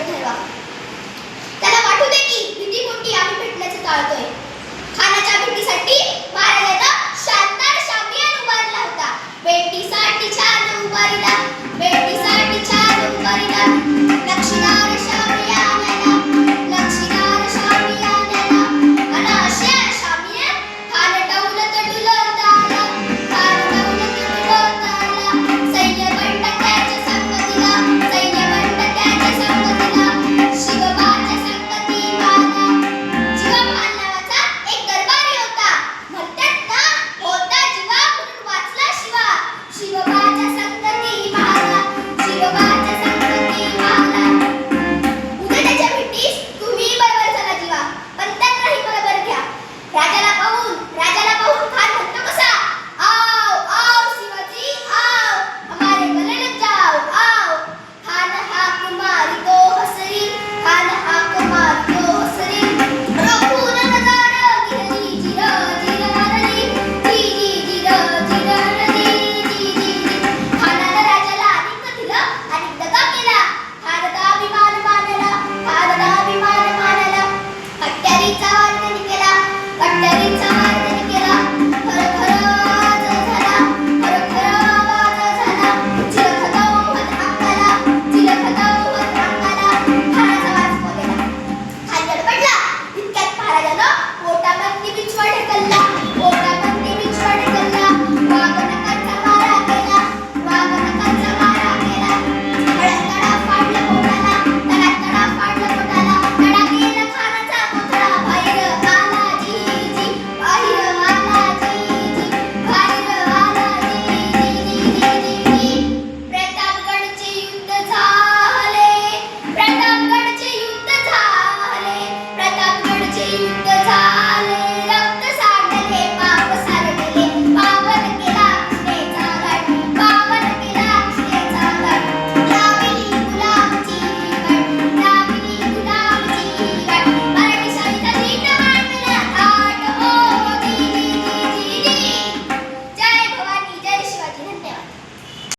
वेळ ठरवा त्याला वाटू दे की भीती कोणती आम्ही भेटण्याचं टाळतोय. खानाच्या भेटीसाठी महाराजांना शानदार शामियान उभारला होता. भेटीसाठीच्या